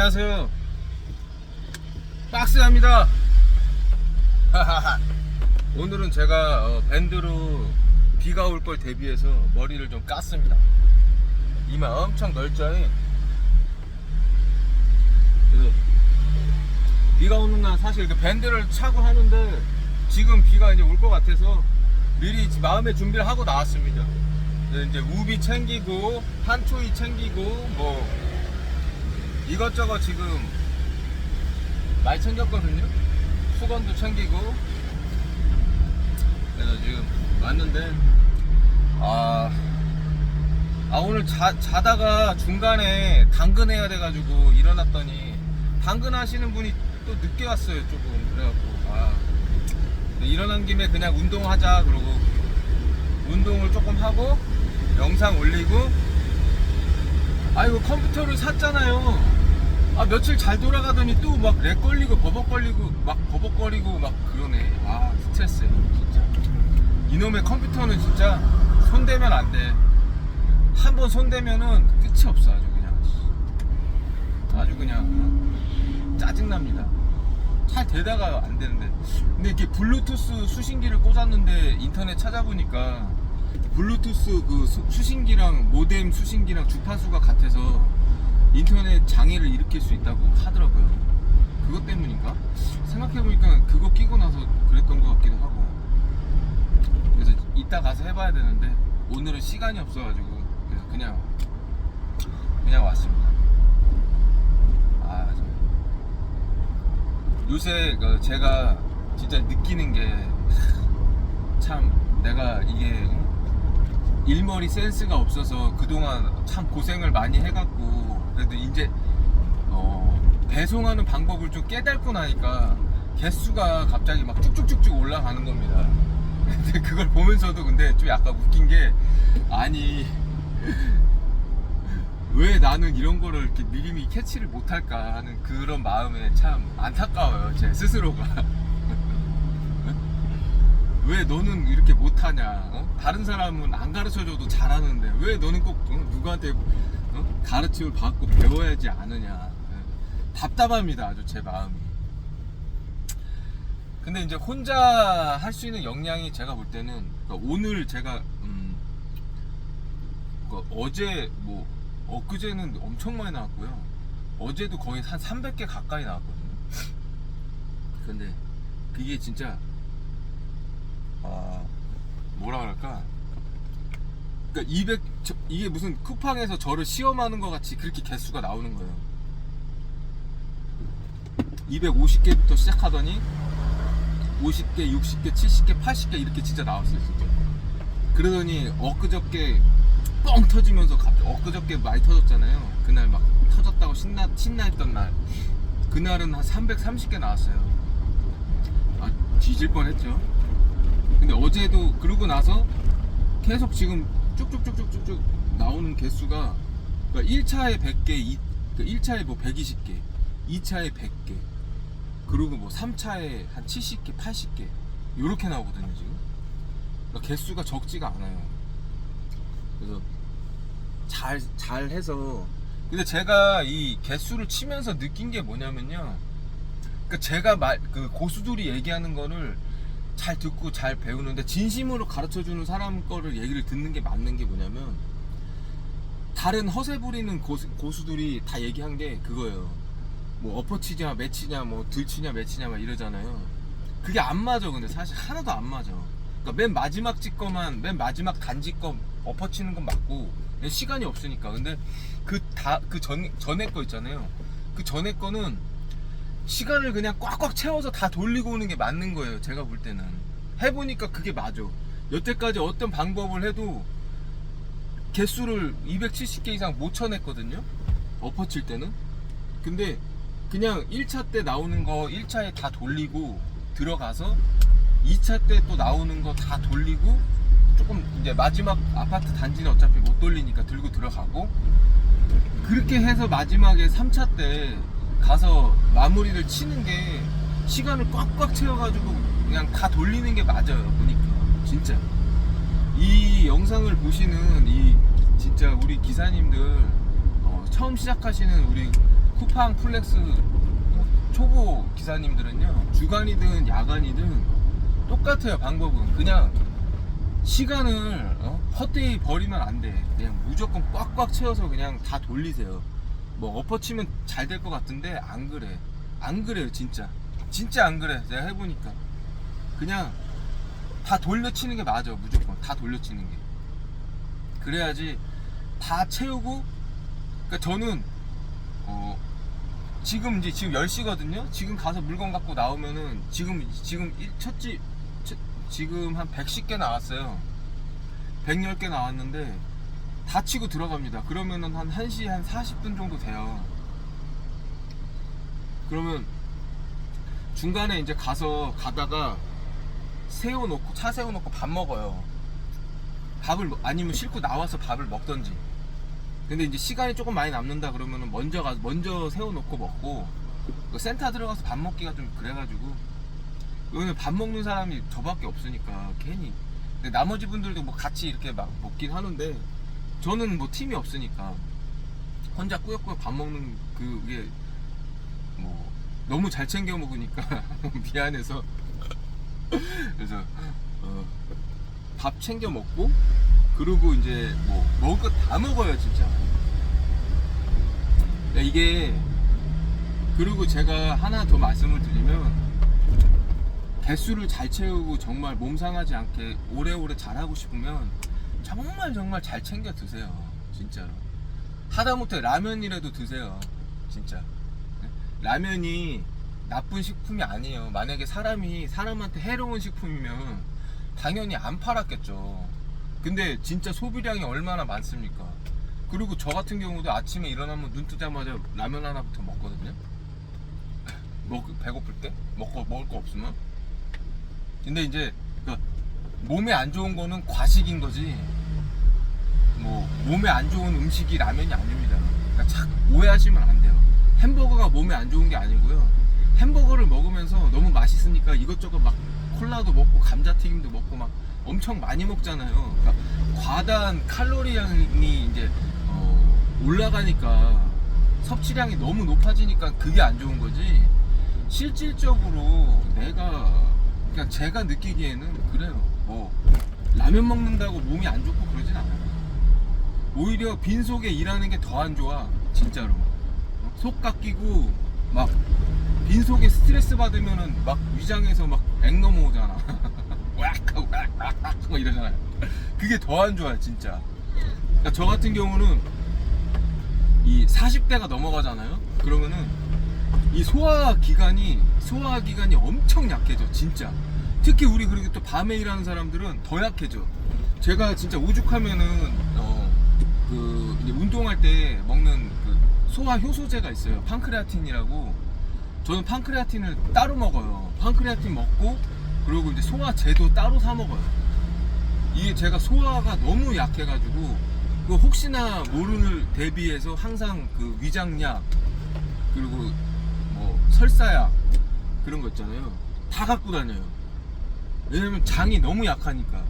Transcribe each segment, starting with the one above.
안녕하세요. 박스합니다. 오늘은 제가 어, 밴드로 비가 올 걸 대비해서 머리를 좀 깠습니다. 이마 엄청. 그래서 비가 오는 날 사실 그 밴드를 차고 하는데 지금 비가 이제 올 것 같아서 미리 마음의 준비를 하고 나왔습니다. 이제 우비 챙기고 한초이 챙기고 뭐 이것저것 지금 많이 챙겼거든요. 수건도 챙기고. 그래서 지금 왔는데 아, 아 오늘 자, 자다가 중간에 당근해야 돼가지고 일어났더니 당근 하시는 분이 또 늦게 왔어요 조금. 그래갖고 아 일어난 김에 그냥 운동하자 그러고 운동을 조금 하고 영상 올리고 아이고 컴퓨터를 샀잖아요 아 며칠 잘 돌아가더니 또 막 렉 걸리고 버벅 걸리고 막 버벅 거리고 막 그러네. 아 스트레스 진짜. 이놈의 컴퓨터는 진짜 손대면 안 돼 한 번 손대면은 끝이 없어 아주 그냥. 아주 그냥 어? 짜증 납니다. 잘 되다가 안 되는데. 근데 이렇게 블루투스 수신기를 꽂았는데 인터넷 찾아보니까 블루투스 그 수, 수신기랑 모뎀 수신기랑 주파수가 같아서 인터넷 장애를 일으킬 수 있다고 하더라고요. 그것 때문인가? 생각해보니까 그거 끼고 나서 그랬던 것 같기도 하고. 그래서 이따 가서 해봐야 되는데 오늘은 시간이 없어가지고 그래서 그냥 그냥 왔습니다. 아, 저 요새 그 제가 진짜 느끼는 게 참 내가 이게 일머리 센스가 없어서 그동안 참 고생을 많이 해갖고 그래도 이제 어, 배송하는 방법을 좀 깨닫고 나니까 개수가 갑자기 막 쭉쭉쭉쭉 올라가는 겁니다. 근데 그걸 보면서도 근데 좀 약간 웃긴 게 아니 왜 나는 이런 거를 이렇게 미리미리 캐치를 못할까 하는 그런 마음에 참 안타까워요 제 스스로가 왜 너는 이렇게 못하냐 어? 다른 사람은 안 가르쳐줘도 잘하는데 왜 너는 꼭 어? 누구한테 어? 가르침을 받고 배워야지 않느냐 예. 답답합니다 아주 제 마음이 근데 이제 혼자 할 수 있는 역량이 제가 볼 때는 그러니까 오늘 제가 음, 그러니까 어제 뭐 엊그제는 엄청 많이 나왔고요 어제도 거의 한 300개 가까이 나왔거든요 근데 그게 진짜 아 뭐라 그럴까? 그러니까 200 저- 이게 무슨 쿠팡에서 저를 시험하는 것 같이 그렇게 개수가 나오는 거예요. 250개부터 시작하더니 50개, 60개, 70개, 80개 이렇게 진짜 나왔어요 진짜. 그러더니 엊그저께 뻥 터지면서 갑자기 엊그저께 많이 터졌잖아요. 그날 막 터졌다고 신나, 신나했던 날. 그날은 한 330개 나왔어요. 아 뒤질 뻔했죠 근데 어제도 그러고 나서 계속 지금 쭉쭉쭉쭉쭉쭉 나오는 개수가 그러니까 1차에 100개, 2, 1차에 뭐 120개, 2차에 100개, 그리고 뭐 3차에 한 70개, 80개 이렇게 나오거든요 지금. 그러니까 개수가 적지가 않아요. 그래서 잘 잘 해서 근데 제가 이 개수를 치면서 느낀 게 뭐냐면요. 그러니까 제가 말 그 고수들이 얘기하는 거를 잘 듣고 잘 배우는데 진심으로 가르쳐 주는 사람 거를 얘기를 듣는 게 맞는 게 뭐냐면 다른 허세 부리는 고수, 고수들이 다 얘기한 게 그거예요. 뭐 엎어치냐 매치냐 뭐 들치냐 매치냐 막 이러잖아요. 그게 안 맞아 근데 사실 하나도 안 맞아. 그러니까 맨 마지막 집 거만 맨 마지막 단지 거 엎어치는 건 맞고 시간이 없으니까. 근데 그 다 그 전 전에 거 있잖아요. 그 전에 거는 시간을 그냥 꽉꽉 채워서 다 돌리고 오는 게 맞는 거예요. 제가 볼 때는 해보니까 그게 맞아. 여태까지 어떤 방법을 해도 개수를 270개 이상 못 쳐냈거든요. 엎어칠 때는. 근데 그냥 1차 때 나오는 거 1차에 다 돌리고 들어가서 2차 때 또 나오는 거 다 돌리고 조금 이제 마지막 아파트 단지는 어차피 못 돌리니까 들고 들어가고 그렇게 해서 마지막에 3차 때 가서 마무리를 치는 게 시간을 꽉꽉 채워가지고 그냥 다 돌리는 게 맞아요 보니까 진짜 이 영상을 보시는 이 진짜 우리 기사님들 어, 처음 시작하시는 우리 쿠팡 플렉스 초보 기사님들은요 주간이든 야간이든 똑같아요 방법은 그냥 시간을 어? 헛되이 버리면 안 돼. 그냥 무조건 꽉꽉 채워서 그냥 다 돌리세요. 뭐 엎어치면 잘 될 것 같은데 안 그래. 안 그래요 진짜. 진짜 안 그래. 내가 해보니까 그냥 다 돌려치는 게 맞아 무조건 다 돌려치는 게. 그래야지 다 채우고. 그러니까 저는 어 지금 이제 지금 10시거든요. 지금 가서 물건 갖고 나오면은 지금 지금 일- 첫집 첫- 지금 한 110개 나왔어요. 110개 나왔는데 다 치고 들어갑니다. 그러면은 한 1시 한 40분 정도 돼요. 그러면 중간에 이제 가서 가다가 세워놓고 차 세워놓고 밥 먹어요. 밥을 먹- 아니면 싣고 나와서 밥을 먹던지. 근데 이제 시간이 조금 많이 남는다 그러면은 먼저 가 먼저 세워놓고 먹고 그 센터 들어가서 밥 먹기가 좀 그래가지고 여기는 밥 먹는 사람이 저밖에 없으니까 괜히 근데 나머지 분들도 뭐 같이 이렇게 막 먹긴 하는데 저는 뭐 팀이 없으니까 혼자 꾸역꾸역 밥 먹는 그게 뭐 너무 잘 챙겨 먹으니까 미안해서. 그래서 어, 밥 챙겨 먹고 그리고 이제 뭐 먹을 거 다 먹어요 진짜. 그러니까 이게 그리고 제가 하나 더 말씀을 드리면 개수를 잘 채우고 정말 몸 상하지 않게 오래오래 잘하고 싶으면 정말 정말 잘 챙겨 드세요. 진짜로. 하다못해 라면이라도 드세요. 진짜. 네? 라면이 나쁜 식품이 아니에요. 만약에 사람이 사람한테 해로운 식품이면 당연히 안 팔았겠죠. 근데 진짜 소비량이 얼마나 많습니까? 그리고 저 같은 경우도 아침에 일어나면 눈 뜨자마자 라면 하나부터 먹거든요. 먹, 배고플 때? 먹고 먹을 거 없으면? 근데 이제 그러니까 몸에 안 좋은 거는 과식인 거지 뭐 몸에 안 좋은 음식이 라면이 아닙니다. 그러니까 착 오해하시면 안 돼요. 햄버거가 몸에 안 좋은 게 아니고요. 햄버거를 먹으면서 너무 맛있으니까 이것저것 막 콜라도 먹고 감자튀김도 먹고 막 엄청 많이 먹잖아요. 그러니까 과다한 칼로리량이 이제 어, 올라가니까 섭취량이 너무 높아지니까 그게 안 좋은 거지. 실질적으로 내가 그냥 제가 느끼기에는 그래요. 뭐 라면 먹는다고 몸이 안 좋고 그러진 않아요 오히려 빈속에 일하는 게 더 안 좋아 진짜로. 속 깎이고 막 빈속에 스트레스 받으면은 막 위장에서 막액 넘어오잖아. 왁하고 왁왁왁 막 이러잖아요. 그게 더 안 좋아요 진짜. 그러니까 저 같은 경우는 이 40대가 넘어가잖아요? 그러면은 이 소화 기관이 소화 기관이 엄청 약해져 진짜. 특히 우리 그리고 또 밤에 일하는 사람들은 더 약해져. 제가 진짜 오죽하면은 어 그 운동할 때 먹는 그 소화 효소제가 있어요. 판크레아틴이라고. 저는 판크레아틴을 따로 먹어요. 판크레아틴 먹고 그리고 이제 소화제도 따로 사 먹어요. 이게 제가 소화가 너무 약해가지고 그 혹시나 모르는 대비해서 항상 그 위장약 그리고 뭐 설사약 그런 거 있잖아요. 다 갖고 다녀요. 왜냐면 장이 너무 약하니까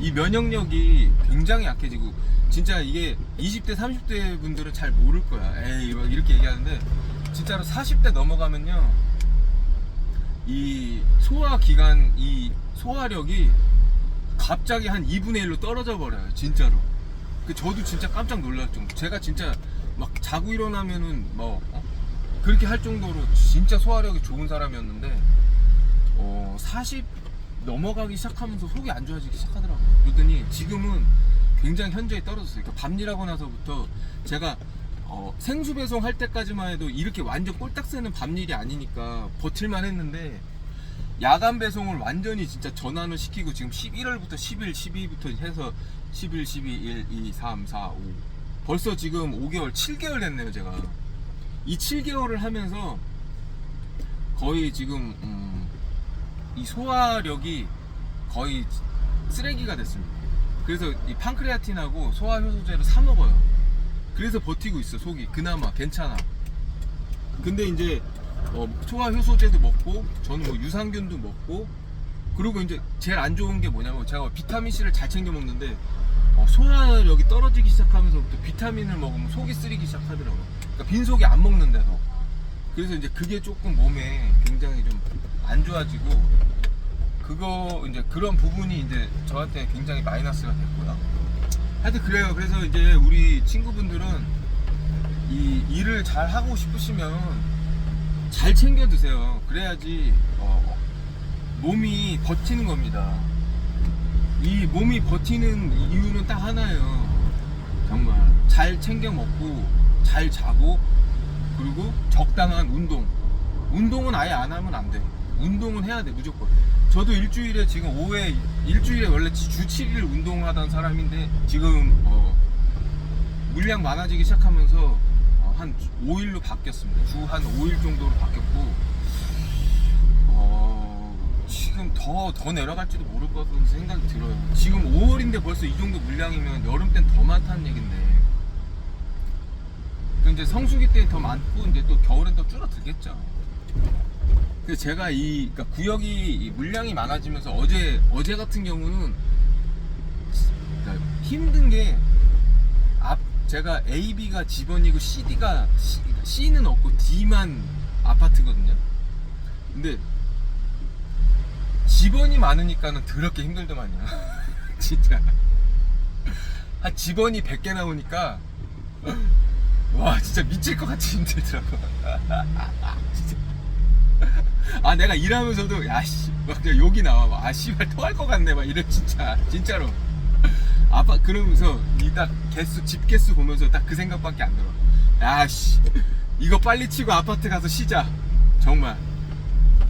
이 면역력이 굉장히 약해지고 진짜 이게 20대 30대 분들은 잘 모를 거야. 에이 막 이렇게 얘기하는데 진짜로 40대 넘어가면요 이 소화 기관 이 소화력이 갑자기 한 2분의 1로 떨어져 버려요 진짜로. 그 저도 진짜 깜짝 정도. 제가 진짜 막 자고 일어나면은 뭐 어? 그렇게 할 정도로 진짜 소화력이 좋은 사람이었는데 어, 40 넘어가기 시작하면서 속이 안 좋아지기 시작하더라고요. 그러더니 지금은 굉장히 현저히 떨어졌어요. 그러니까 밤 일하고 나서부터 제가 어, 생수 배송 할 때까지만 해도 이렇게 완전 꼴딱 새는 밤 일이 아니니까 버틸만 했는데 야간 배송을 완전히 진짜 전환을 시키고 지금 11월부터 10일, 12일부터 해서 11, 12, 1, 2, 3, 4, 5 벌써 지금 5개월, 7개월 됐네요 제가 이 7개월을 하면서 거의 지금 음, 이 소화력이 거의 쓰레기가 됐습니다. 그래서 이 판크레아틴하고 소화 효소제를 사 먹어요. 그래서 버티고 있어 속이 그나마 괜찮아. 근데 이제 어, 소화 효소제도 먹고 저는 뭐 유산균도 먹고 그리고 이제 제일 안 좋은 게 뭐냐면 제가 비타민 C를 잘 챙겨 먹는데 어, 소화력이 떨어지기 시작하면서부터 비타민을 먹으면 속이 쓰리기 시작하더라고요. 그러니까 빈 속이 안 먹는데도 그래서 이제 그게 조금 몸에 굉장히 좀 안 좋아지고 그거 이제 그런 부분이 이제 저한테 굉장히 마이너스가 됐고요. 하여튼 그래요. 그래서 이제 우리 친구분들은 이 일을 잘 하고 싶으시면 잘 챙겨 드세요. 그래야지 어, 몸이 버티는 겁니다. 이 몸이 버티는 이유는 딱 하나예요. 정말 잘 챙겨 먹고 잘 자고 그리고 적당한 운동. 운동은 아예 안 하면 안 돼. 운동은 해야 돼 무조건. 저도 일주일에 지금 5회 일주일에 원래 주 7일 운동하던 사람인데 지금 어, 물량 많아지기 시작하면서 어, 한 5일로 바뀌었습니다. 주 한 5일 정도로 바뀌었고 어, 지금 더, 더 내려갈지도 모를 것 같은 생각이 들어요. 지금 5월인데 벌써 이 정도 물량이면 여름 땐 더 많다는 얘긴데. 그 이제 성수기 때 더 많고 이제 또 겨울엔 또 줄어들겠죠. 그래서 제가 이 그러니까 구역이 이 물량이 많아지면서 어제 어제 같은 경우는 그러니까 힘든 게 앞 제가 A, B가 집원이고 C, D가 C, C는 없고 D만 아파트거든요. 근데 집원이 많으니까는 더럽게 힘들더만요. 진짜. 한 집원이 100개 나오니까 와 진짜 미칠 것 같이 힘들더라고. 진짜. 아 내가 일하면서도 야씨 막 욕이 나와. 막, 아 씨발 토할 것 같네. 막 이래 진짜. 진짜로. 아빠 그러면서 이 딱 개수 집 개수 보면서 딱 그 생각밖에 안 들어. 야씨. 이거 빨리 치고 아파트 가서 쉬자. 정말.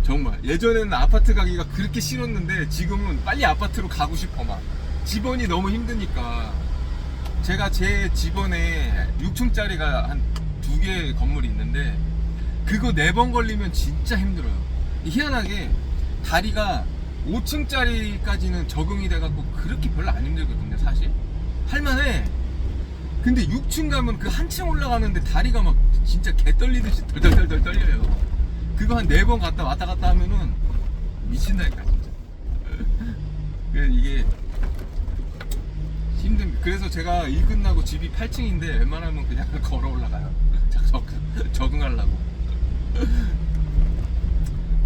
정말. 예전에는 아파트 가기가 그렇게 싫었는데 지금은 빨리 아파트로 가고 싶어 막. 집원이 너무 힘드니까. 제가 제 집원에 6층짜리가 한 두 개 건물이 있는데 그거 네 번 걸리면 진짜 힘들어요. 희한하게 다리가 5층짜리까지는 적응이 돼갖고 그렇게 별로 안 힘들거든요, 사실. 할만해. 근데 6층 가면 그 한층 올라가는데 다리가 막 진짜 개 떨리듯이 덜덜덜덜 떨려요. 그거 한 네 번 갔다 왔다 갔다 하면은 미친다니까, 진짜. 이게 힘든, 그래서 제가 일 끝나고 집이 8층인데 웬만하면 그냥 걸어 올라가요. 적, 적응하려고.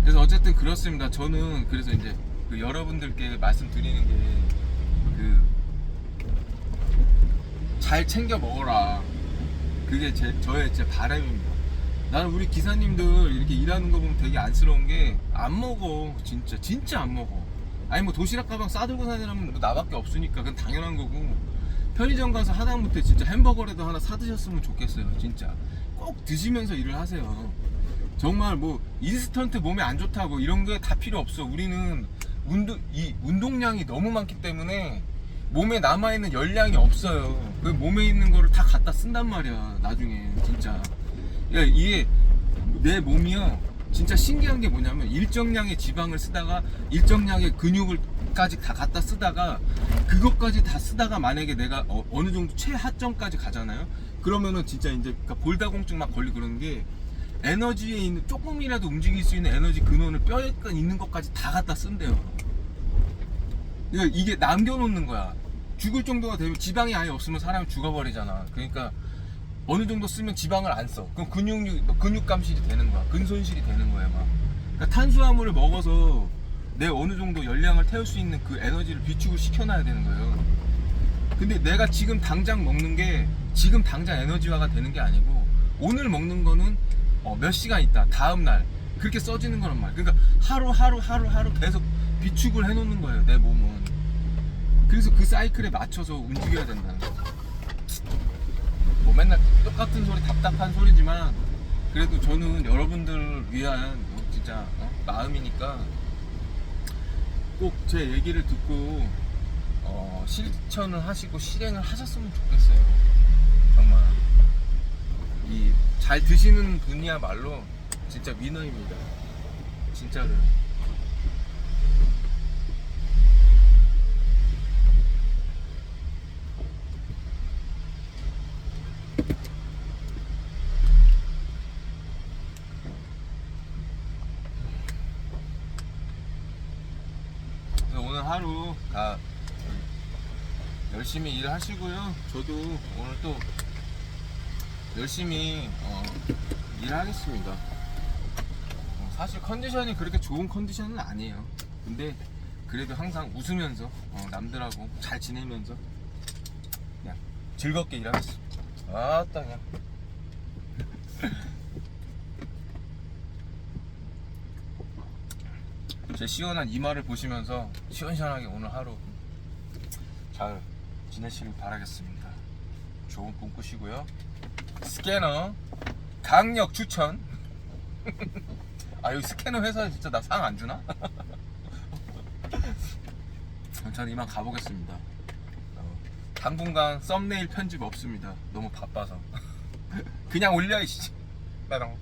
그래서 어쨌든 그렇습니다. 저는 그래서 이제 그 여러분들께 말씀드리는 게 그 잘 챙겨 먹어라. 그게 제 저의 제 바람입니다. 나는 우리 기사님들 이렇게 일하는 거 보면 되게 안쓰러운 게 안 먹어. 진짜 진짜 안 먹어. 아니 뭐 도시락 가방 싸들고 다니려면 뭐 나밖에 없으니까 그건 당연한 거고 편의점 가서 하다못해 진짜 햄버거라도 하나 사 드셨으면 좋겠어요. 진짜 꼭 드시면서 일을 하세요. 정말 뭐 인스턴트 몸에 안 좋다고 이런 게 다 필요 없어. 우리는 운동 이 운동량이 너무 많기 때문에 몸에 남아 있는 열량이 없어요. 그 몸에 있는 거를 다 갖다 쓴단 말이야. 나중에 진짜. 야, 이게 내 몸이요. 진짜 신기한 게 뭐냐면 일정량의 지방을 쓰다가 일정량의 근육을까지 다 갖다 쓰다가 그것까지 다 쓰다가 만약에 내가 어, 느 정도 최하점까지 가잖아요. 그러면은 진짜 이제 그러니까 골다공증 막 걸리고 그러는 게 에너지에 있는 조금이라도 움직일 수 있는 에너지 근원을 뼈에 있는 것까지 다 갖다 쓴대요. 이게 남겨놓는 거야. 죽을 정도가 되면 지방이 아예 없으면 사람이 죽어버리잖아. 그러니까 어느 정도 쓰면 지방을 안 써. 그럼 근육류, 뭐 근육 감실이 되는 거야. 근손실이 되는 거야, 막. 그러니까 탄수화물을 먹어서 내 어느 정도 열량을 태울 수 있는 그 에너지를 비축을 시켜놔야 되는 거예요. 근데 내가 지금 당장 먹는 게 지금 당장 에너지화가 되는 게 아니고 오늘 먹는 거는 어, 몇 시간 있다, 다음 날 그렇게 써지는 거란 말이야. 그러니까 하루 하루 하루 하루 계속 비축을 해놓는 거예요, 내 몸은. 그래서 그 사이클에 맞춰서 움직여야 된다는 거죠. 뭐 맨날 똑같은 소리 답답한 소리지만 그래도 저는 여러분들을 위한 뭐 진짜 어? 마음이니까 꼭 제 얘기를 듣고 어, 실천을 하시고 실행을 하셨으면 좋겠어요. 정말 이 잘 드시는 분이야말로 진짜 위너입니다. 진짜로. 오늘 하루 다 열심히 일하시고요. 저도 오늘 또 열심히 어, 일하겠습니다. 어, 사실 컨디션이 그렇게 좋은 컨디션은 아니에요. 근데 그래도 항상 웃으면서 어, 남들하고 잘 지내면서 그냥 즐겁게 일하겠습니다. 아따 그냥. 제 시원한 이마를 보시면서 시원시원하게 오늘 하루 잘 지내시길 바라겠습니다. 좋은 꿈 꾸시고요. 스캐너 강력 추천. 아 여기 스캐너 회사 진짜 나 상 안 주나? 저는 이만 가보겠습니다. 어, 당분간 썸네일 편집 없습니다. 너무 바빠서. 그냥 올려 이씨. 나랑.